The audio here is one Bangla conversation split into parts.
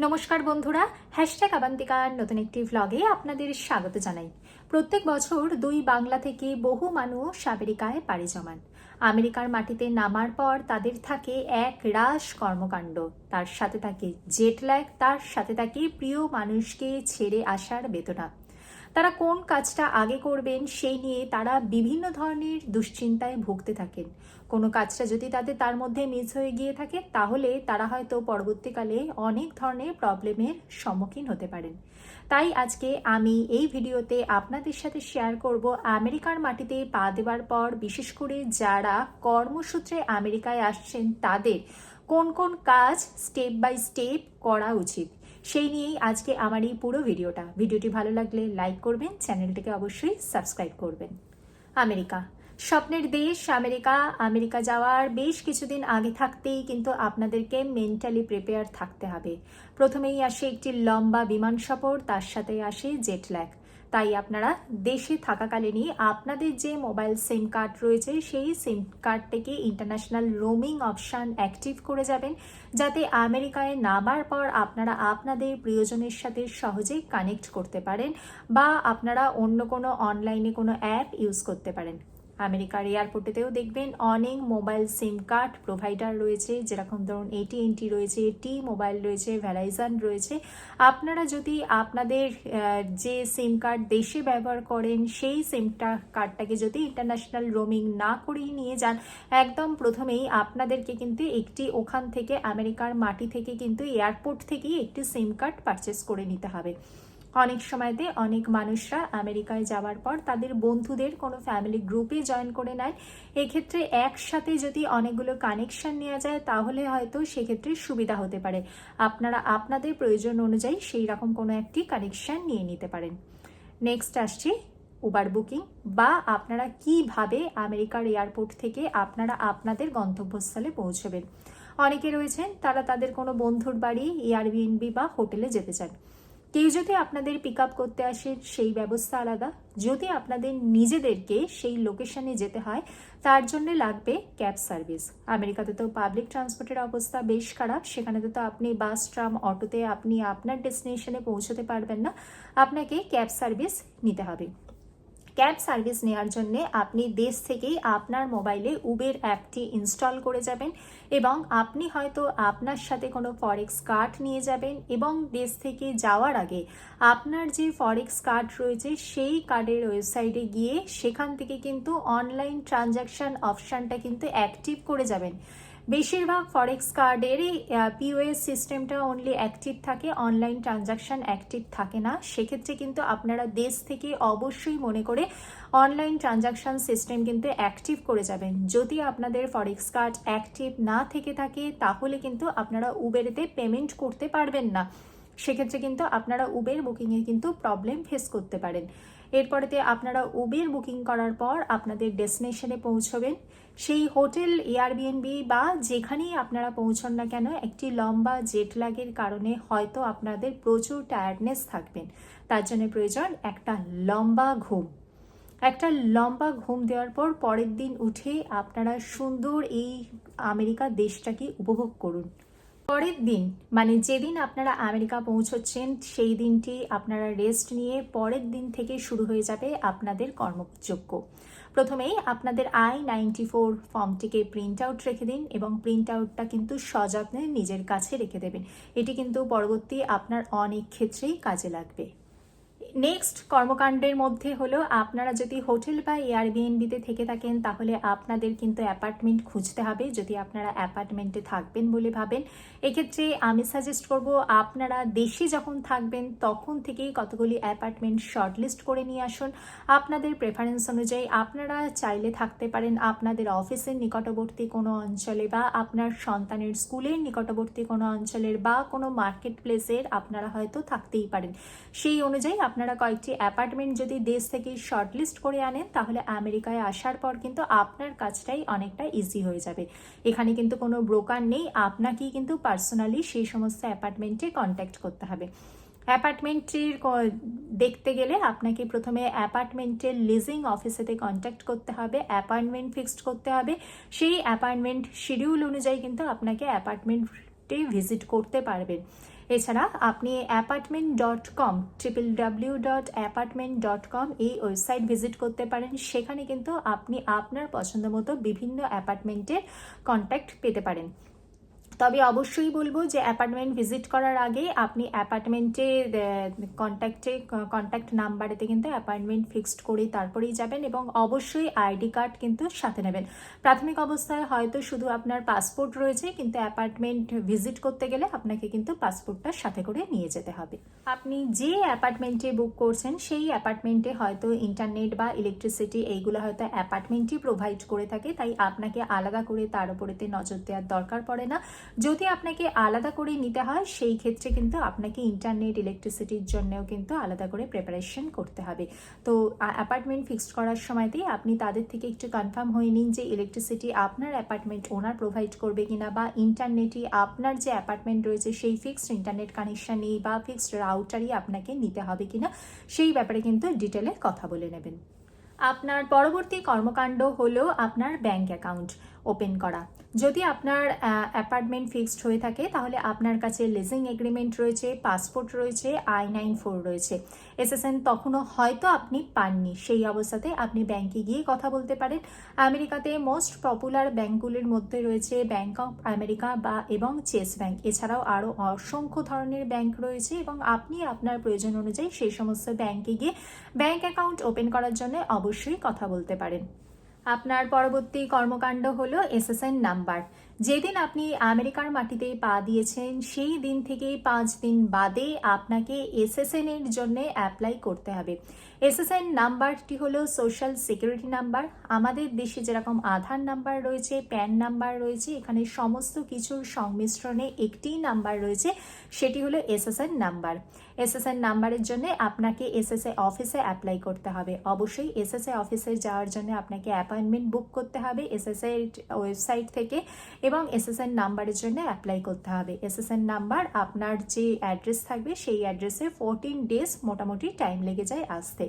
নমস্কার বন্ধুরা হ্যাশট্যাগ আবান্তিকার নতুন একটি ভ্লগে আপনাদের স্বাগত জানাই। প্রত্যেক বছর দুই বাংলা থেকে বহু মানুষ আমেরিকায় পাড়ি জমান। আমেরিকার মাটিতে নামার পর তাদের থাকে এক রাস কর্মকাণ্ড। তার সাথে থাকে জেট ল্যাগ তার সাথে থাকে প্রিয় মানুষকে ছেড়ে আসার বেদনা। তারা কোন কাজটা আগে করবেন সেই নিয়ে তারা বিভিন্ন ধরনের দুশ্চিন্তায় ভুগতে থাকেন। কোনো কাজটা যদি তাদের তার মধ্যে মিস হয়ে গিয়ে থাকে, তাহলে তারা হয়তো পরবর্তীকালে অনেক ধরনের প্রবলেমের সম্মুখীন হতে পারেন। তাই আজকে আমি এই ভিডিওতে আপনাদের সাথে শেয়ার করব আমেরিকার মাটিতে পা দেওয়ার পর, বিশেষ করে যারা কর্মসূত্রে আমেরিকায় আসছেন, তাদের কোন কোন কাজ স্টেপ বাই স্টেপ করা উচিত। সেই নিয়েই আজকে আমার এই পুরো ভিডিওটা। ভিডিওটি ভালো লাগলে লাইক করবেন, চ্যানেলটিকে অবশ্যই সাবস্ক্রাইব করবেন। আমেরিকা। স্বপ্নের দেশ আমেরিকা। আমেরিকা যাওয়ার বেশ কিছুদিন আগে থাকতেই কিন্তু আপনাদেরকে মেন্টালি প্রিপেয়ার থাকতে হবে। প্রথমেই আসে একটি লম্বা বিমান সফর, তার সাথে আসে জেটল্যাগ তাই আপনারা দেশে থাকাকালীনই আপনাদের যে মোবাইল সিম কার্ড রয়েছে, সেই সিম কার্ডটিকে ইন্টারন্যাশনাল রোমিং অপশান অ্যাক্টিভ করে যাবেন। যাতে আমেরিকায় নামার পর আপনারা আপনাদের প্রিয়জনের সাথে সহজেই কানেক্ট করতে পারেন বা আপনারা অন্য কোনো অনলাইনে কোনো অ্যাপ ইউজ করতে পারেন। আমেরিকার এয়ারপোর্টেতেও দেখবেন অনেক মোবাইল সিম কার্ড প্রোভাইডার রয়েছে। যেরকম ধরুন এটিএনটি রয়েছে টি মোবাইল রয়েছে ভ্যারাইজান রয়েছে আপনারা যদি আপনাদের যে সিম কার্ড দেশে ব্যবহার করেন, সেই সিমটা কার্ডটাকে যদি ইন্টারন্যাশনাল রোমিং না করেই নিয়ে যান, একদম প্রথমেই আপনাদেরকে কিন্তু একটি ওখান থেকে, আমেরিকার মাটি থেকে কিন্তু এয়ারপোর্ট থেকেই একটি সিম কার্ড পারচেস করে নিতে হবে। অনেক সময়তে অনেক মানুষরা আমেরিকায় যাওয়ার পর তাদের বন্ধুদের কোনো ফ্যামিলি গ্রুপে জয়েন করে নেয়। এক্ষেত্রে একসাথে যদি অনেকগুলো কানেকশন নেওয়া যায়, তাহলে হয়তো সেক্ষেত্রে সুবিধা হতে পারে। আপনারা, আপনাদের প্রয়োজন অনুযায়ী সেই রকম কোনো একটি কানেকশন নিয়ে নিতে পারেন। নেক্সট আসছি উবার বুকিং বা আপনারা কীভাবে আমেরিকার এয়ারপোর্ট থেকে আপনারা আপনাদের গন্তব্যস্থলে পৌঁছবেন? অনেকে রয়েছেন, তারা তাদের কোনো বন্ধুর বাড়ি এয়ারবিএনবি বা হোটেলে যেতে চান। কেউ যদি আপনাদের পিক আপ করতে আসে, সেই ব্যবস্থা আলাদা। যদি আপনাদের নিজেদেরকে সেই লোকেশনে যেতে হয়, তার জন্য লাগবে ক্যাব সার্ভিস আমেরিকাতে তো পাবলিক ট্রান্সপোর্টের অবস্থা বেশ খারাপ। সেখানে তো আপনি বাস ট্রাম অটোতে আপনি আপনার ডেস্টিনেশনে পৌঁছতে পারবেন না। আপনাকে ক্যাব সার্ভিস নিতে হবে। ক্যাব সার্ভিস নেওয়ার জন্য আপনি দেশ থেকেই আপনার মোবাইলে উবের অ্যাপটি ইনস্টল করে যাবেন এবং আপনি হয়তো আপনার সাথে কোনো ফরেক্স কার্ড নিয়ে যাবেন এবং দেশ থেকে যাওয়ার আগে আপনার যে ফরেক্স কার্ড রয়েছে সেই কার্ডের ওয়েবসাইটে গিয়ে সেখান থেকে কিন্তু অনলাইন ট্রানজ্যাকশান অপশানটা কিন্তু অ্যাক্টিভ করে যাবেন। বেশিরভাগ ফরেক্স কার্ডেরই পিওএস সিস্টেমটা অনলি অ্যাক্টিভ থাকে অনলাইন ট্রানজাকশন অ্যাক্টিভ থাকে না। সেক্ষেত্রে কিন্তু আপনারা দেশ থেকে অবশ্যই মনে করে অনলাইন ট্রানজাকশান সিস্টেম কিন্তু অ্যাক্টিভ করে যাবেন। যদি আপনাদের ফরেক্স কার্ড অ্যাক্টিভ না থেকে থাকে, তাহলে কিন্তু আপনারা উবেরেতে পেমেন্ট করতে পারবেন না। সেক্ষেত্রে কিন্তু আপনারা উবের বুকিংয়ে কিন্তু প্রবলেম ফেস করতে পারেন। এরপরেতে আপনারা উবের বুকিং করার পর আপনাদের ডেস্টিনেশনে পৌঁছবেন। সেই হোটেল এয়ারবিএনবি বা যেখানেই আপনারা পৌঁছন না কেন, একটি লম্বা জেট লাগের কারণে হয়তো আপনাদের প্রচুর টায়ার্ডনেস থাকবেন। তার জন্য প্রয়োজন একটা লম্বা ঘুম। একটা লম্বা ঘুম দেওয়ার পর পরের দিন উঠে আপনারা সুন্দর এই আমেরিকা দেশটাকে উপভোগ করুন। পরের দিন মানে যেদিন আপনারা আমেরিকা পৌঁছচ্ছেন, সেই দিনটি আপনারা রেস্ট নিয়ে পরের দিন থেকে শুরু হয়ে যাবে আপনাদের কর্মযোগ্য। প্রথমেই আপনাদের আই নাইনটি ফোর ফর্মটিকে প্রিন্ট আউট রেখে দিন এবং প্রিন্ট আউটটা কিন্তু সযত্নে নিজের কাছে রেখে দেবেন। এটি কিন্তু পরবর্তী আপনার অনেক ক্ষেত্রেই কাজে লাগবে। নেক্সট কর্মকাণ্ডের মধ্যে হলো আপনারা যদি হোটেল বা এয়ারবিএনবিতে থেকে থাকেন, তাহলে আপনাদের কিন্তু অ্যাপার্টমেন্ট খুঁজতে হবে। যদি আপনারা অ্যাপার্টমেন্টে থাকবেন বলে ভাবেন, এক্ষেত্রে আমি সাজেস্ট করব, আপনারা দেশে যখন থাকবেন, তখন থেকেই কতগুলি অ্যাপার্টমেন্ট শর্টলিস্ট করে নিয়ে আসুন। আপনাদের প্রেফারেন্স অনুযায়ী আপনারা চাইলে থাকতে পারেন আপনাদের অফিসের নিকটবর্তী কোনো অঞ্চলে বা আপনার সন্তানের স্কুলের নিকটবর্তী কোনো অঞ্চলের বা কোনো মার্কেট প্লেসের আপনারা হয়তো থাকতেই পারেন। সেই অনুযায়ী আপনারা কয়েকটি অ্যাপার্টমেন্ট যদি দেশ থেকে শর্টলিস্ট করে আনেন, তাহলে আমেরিকায় আসার পর কিন্তু আপনার কাজটাই অনেকটা ইজি হয়ে যাবে। এখানে কিন্তু কোনো ব্রোকার নেই, আপনাকেই কিন্তু পার্সোনালি সেই সমস্ত অ্যাপার্টমেন্টে কন্ট্যাক্ট করতে হবে। অ্যাপার্টমেন্টের দেখতে গেলে আপনাকে প্রথমে অ্যাপার্টমেন্টের লিজিং অফিসেতে কন্ট্যাক্ট করতে হবে অ্যাপয়েন্টমেন্ট ফিক্সড করতে হবে। সেই অ্যাপয়েন্টমেন্ট শিডিউল অনুযায়ী কিন্তু আপনাকে অ্যাপার্টমেন্টে ভিজিট করতে পারবেন। এছাড়া আপনি apartment dot com triple W dot apartment dot com এই ওয়েবসাইট ভিজিট করতে পারেন। সেখানে কিন্তু আপনি আপনার পছন্দ মতো বিভিন্ন অ্যাপার্টমেন্টের কন্ট্যাক্ট পেতে পারেন। তবে অবশ্যই বলব যে অ্যাপার্টমেন্ট ভিজিট করার আগে আপনি অ্যাপার্টমেন্টে কন্ট্যাক্টে কন্ট্যাক্ট নাম্বারেতে কিন্তু অ্যাপয়েন্টমেন্ট ফিক্সড করে তারপরেই যাবেন এবং অবশ্যই আইডি কার্ড কিন্তু সাথে নেবেন। প্রাথমিক অবস্থায় হয়তো শুধু আপনার পাসপোর্ট রয়েছে, কিন্তু অ্যাপার্টমেন্ট ভিজিট করতে গেলে আপনাকে কিন্তু পাসপোর্টটা সাথে করে নিয়ে যেতে হবে। আপনি যে অ্যাপার্টমেন্টে বুক করছেন, সেই অ্যাপার্টমেন্টে হয়তো ইন্টারনেট বা ইলেকট্রিসিটি এইগুলো হয়তো অ্যাপার্টমেন্টই প্রোভাইড করে থাকে, তাই আপনাকে আলাদা করে তার উপরেতে নজর দেওয়ার দরকার পড়ে না। যদি আপনাকে আলাদা করে নিতে হয়, সেই ক্ষেত্রে কিন্তু আপনাকে ইন্টারনেট ইলেকট্রিসিটির জন্যও কিন্তু আলাদা করে প্রিপারেশন করতে হবে। তো অ্যাপার্টমেন্ট ফিক্সড করার সময়তেই আপনি তাদের থেকে একটু কনফার্ম হয়ে নিন যে ইলেকট্রিসিটি আপনার অ্যাপার্টমেন্ট ওনার প্রোভাইড করবে কিনা বা ইন্টারনেটই আপনার যে অ্যাপার্টমেন্ট রয়েছে, সেই ফিক্সড ইন্টারনেট কানেকশানই বা ফিক্সড রাউটারই আপনাকে নিতে হবে কিনা, সেই ব্যাপারে কিন্তু ডিটেলে কথা বলে নেবেন। আপনার পরবর্তী কর্মকাণ্ড হলো আপনার ব্যাংক অ্যাকাউন্ট ওপেন করা। যদি আপনার অ্যাপার্টমেন্ট ফিক্সড হয়ে থাকে, তাহলে আপনার কাছে লিজিং এগ্রিমেন্ট রয়েছে পাসপোর্ট রয়েছে আই নাইন ফোর রয়েছে। এসএসএন তখনও হয়তো আপনি পাননি। সেই অবস্থাতে আপনি ব্যাংকে গিয়ে কথা বলতে পারেন। আমেরিকাতে মোস্ট পপুলার ব্যাংকগুলির মধ্যে রয়েছে ব্যাংক অফ আমেরিকা বা এবং চেস ব্যাংক এছাড়াও আরও অসংখ্য ধরনের ব্যাংক রয়েছে এবং আপনি আপনার প্রয়োজন অনুযায়ী সেই সমস্ত ব্যাংকে গিয়ে ব্যাংক অ্যাকাউন্ট ওপেন করার জন্য অবশ্যই কথা বলতে পারেন। আপনার পরবর্তী কর্মকাণ্ড হলো এসএসএন নাম্বার। যেদিন আপনি আমেরিকার মাটিতে পা দিয়েছেন, সেই দিন থেকে পাঁচ দিন বাদে আপনাকে এসএসএন এর জন্য অ্যাপ্লাই করতে হবে। এসএসএন নাম্বারটি হলো সোশ্যাল সিকিউরিটি নাম্বার আমাদের দেশে যেরকম আধার নাম্বার রয়েছে প্যান নাম্বার রয়েছে, এখানে সমস্ত কিছুর সংমিশ্রণে একটি নাম্বার রয়েছে, সেটি হলো এসএসএন নাম্বার এসএসএন নাম্বারের জন্য আপনাকে এসএসএ অফিসে অ্যাপ্লাই করতে হবে। অবশ্যই এসএসএ অফিসে যাওয়ার জন্য আপনাকে অ্যাপয়েন্টমেন্ট বুক করতে হবে এসএসএ ওয়েবসাইট থেকে এবং এসএসএন নাম্বারের জন্য অ্যাপ্লাই করতে হবে। এসএসএন নাম্বার আপনার যে অ্যাড্রেস থাকবে সেই অ্যাড্রেসে ফোরটিন ডেজ মোটামুটি টাইম লেগে যায় আসতে।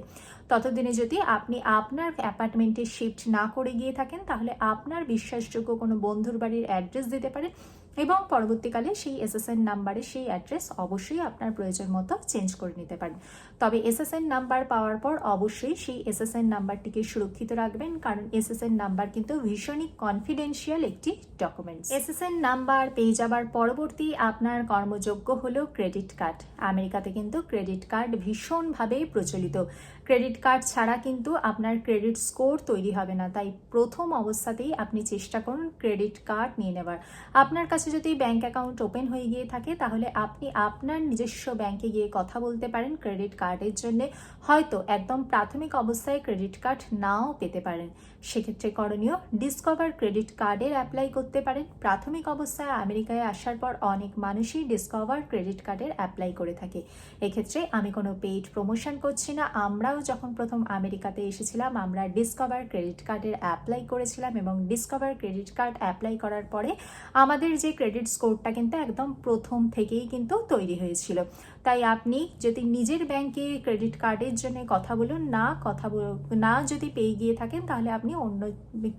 ততদিনে যদি আপনি আপনার অ্যাপার্টমেন্টে শিফট না করে গিয়ে থাকেন, তাহলে আপনার বিশ্বাসযোগ্য কোনো বন্ধুর বাড়ির অ্যাড্রেস দিতে পারেন এবং পরবর্তীকালে সেই এসএসএন নাম্বারে সেই অ্যাড্রেস অবশ্যই আপনার প্রয়োজন মতো চেঞ্জ করে নিতে পারেন। তবে এসএসএন নাম্বার পাওয়ার পর অবশ্যই সেই এসএসএন নাম্বারটিকে সুরক্ষিত রাখবেন, কারণ এসএসএন নাম্বার কিন্তু ভীষণই কনফিডেন্সিয়াল একটি ডকুমেন্টস এসএসএন নাম্বার পেয়ে যাবার পরবর্তী আপনার কর্মযোগ্য হলো ক্রেডিট কার্ড আমেরিকাতে কিন্তু ক্রেডিট কার্ড ভীষণভাবে প্রচলিত। ক্রেডিট কার্ড ছাড়া কিন্তু আপনার ক্রেডিট স্কোর তৈরি হবে না। তাই প্রথম অবস্থাতেই আপনি চেষ্টা করুন ক্রেডিট কার্ড নিয়ে নেবার। আপনার কাছে যদি ব্যাংক অ্যাকাউন্ট ওপেন হয়ে গিয়ে থাকে, তাহলে আপনি আপনার নিজস্ব ব্যাংকে গিয়ে কথা বলতে পারেন ক্রেডিট কার্ডের জন্য। হয়তো একদম প্রাথমিক অবস্থায় ক্রেডিট কার্ড নাও পেতে পারেন। সেক্ষেত্রে করণীয় ডিসকভার ক্রেডিট কার্ডের অ্যাপ্লাই করতে পারেন। প্রাথমিক অবস্থায় আমেরিকায় আসার পর অনেক মানুষই ডিসকভার ক্রেডিট কার্ডের অ্যাপ্লাই করে থাকে। এক্ষেত্রে আমি কোনো পেইড প্রমোশন করছি না, আমরাও যখন প্রথম আমেরিকাতে এসেছিলাম, আমরা ডিসকভার ক্রেডিট কার্ডের অ্যাপ্লাই করেছিলাম এবং ডিসকভার ক্রেডিট কার্ড অ্যাপ্লাই করার পরে আমাদের যে ক্রেডিট স্কোরটা কিন্তু একদম প্রথম থেকেই কিন্তু তৈরি হয়েছিল। তাই আপনি যদি নিজের ব্যাংকে ক্রেডিট কার্ডের জন্য কথা বলুন, না কথা না যদি পেয়ে গিয়ে থাকেন, তাহলে আপনি অন্য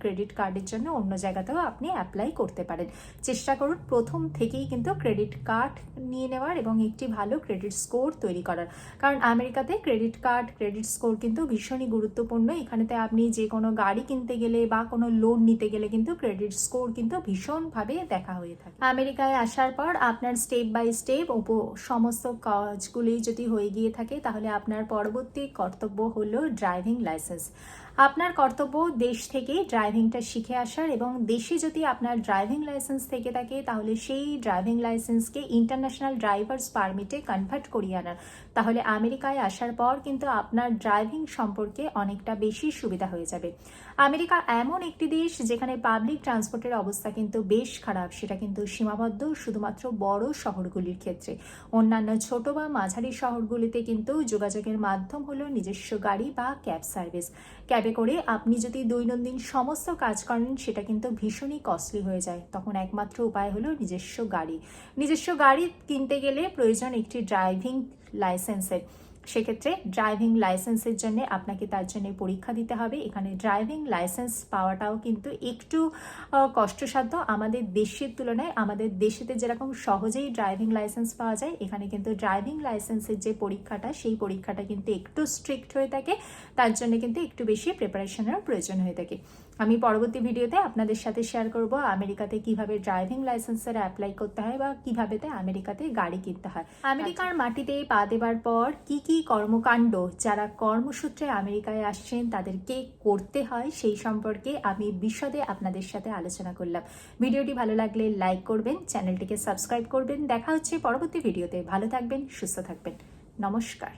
ক্রেডিট কার্ডের জন্য অন্য জায়গাতেও আপনি অ্যাপ্লাই করতে পারেন। চেষ্টা করুন প্রথম থেকেই কিন্তু ক্রেডিট কার্ড নিয়ে নেওয়ার এবং একটি ভালো ক্রেডিট স্কোর তৈরি করার। কারণ আমেরিকাতে ক্রেডিট কার্ড ক্রেডিট স্কোর কিন্তু ভীষণই গুরুত্বপূর্ণ। এখানেতে আপনি যে কোনো গাড়ি কিনতে গেলে বা কোনো লোন নিতে গেলে কিন্তু ক্রেডিট স্কোর কিন্তু ভীষণভাবে দেখা হয়ে থাকে। আমেরিকায় আসার পর আপনার স্টেপ বাই স্টেপ সমস্ত কাজগুলি যদি হয়ে গিয়ে থাকে তাহলে আপনার পরবর্তী কর্তব্য হলো ড্রাইভিং লাইসেন্স আপনার কর্তব্য দেশ থেকে ড্রাইভিংটা শিখে আসার এবং দেশে যদি আপনার ড্রাইভিং লাইসেন্স থেকে থাকে, তাহলে সেই ড্রাইভিং লাইসেন্সকে ইন্টারন্যাশনাল ড্রাইভার্স পারমিটে কনভার্ট করিয়ে আনার। তাহলে আমেরিকায় আসার পর কিন্তু আপনার ড্রাইভিং সম্পর্কে অনেকটা বেশি সুবিধা হয়ে যাবে। আমেরিকা এমন একটি দেশ যেখানে পাবলিক ট্রান্সপোর্টের অবস্থা কিন্তু বেশ খারাপ, সেটা কিন্তু সীমাবদ্ধ শুধুমাত্র বড় শহরগুলির ক্ষেত্রে। অন্যান্য ছোট বা মাঝারি শহরগুলিতে কিন্তু যোগাযোগের মাধ্যম হলো নিজস্ব গাড়ি বা ক্যাব সার্ভিস। ক্যাবে করে আপনি যদি দৈনন্দিন সমস্ত কাজ করেন, সেটা কিন্তু ভীষণই কস্টলি হয়ে যায়। তখন একমাত্র উপায় হলো নিজস্ব গাড়ি। নিজস্ব গাড়ি কিনতে গেলে প্রয়োজন একটি ড্রাইভিং লাইসেন্সের সেক্ষেত্রে ড্রাইভিং লাইসেন্সের জন্য আপনাকে তার জন্য পরীক্ষা দিতে হবে। এখানে ড্রাইভিং লাইসেন্স পাওয়াটাও কিন্তু একটু কষ্টসাধ্য। আমাদের দেশের তুলনায় আমাদের দেশেতে যেরকম সহজেই ড্রাইভিং লাইসেন্স পাওয়া যায়, এখানে কিন্তু ড্রাইভিং লাইসেন্সের যে পরীক্ষাটা, সেই পরীক্ষাটা কিন্তু একটু স্ট্রিক্ট হয়ে থাকে। তার জন্য কিন্তু একটু বেশি প্রিপারেশনের প্রয়োজন হয়ে থাকে। আমি পরবর্তী ভিডিওতে আপনাদের সাথে শেয়ার করব আমেরিকাতে কীভাবে ড্রাইভিং লাইসেন্সের অ্যাপ্লাই করতে হয় বা কীভাবে আমেরিকাতে গাড়ি কিনতে হয়। আমেরিকার মাটিতে পা দেবার পর কি কি কর্মকাণ্ড যারা কর্মসূত্রে আমেরিকায় আসছেন তাদেরকে করতে হয় সেই সম্পর্কে আমি বিশদে আপনাদের সাথে আলোচনা করলাম। ভিডিওটি ভালো লাগলে লাইক করবেন চ্যানেলটিকে সাবস্ক্রাইব করবেন। দেখা হচ্ছে পরবর্তী ভিডিওতে। ভালো থাকবেন সুস্থ থাকবেন। নমস্কার।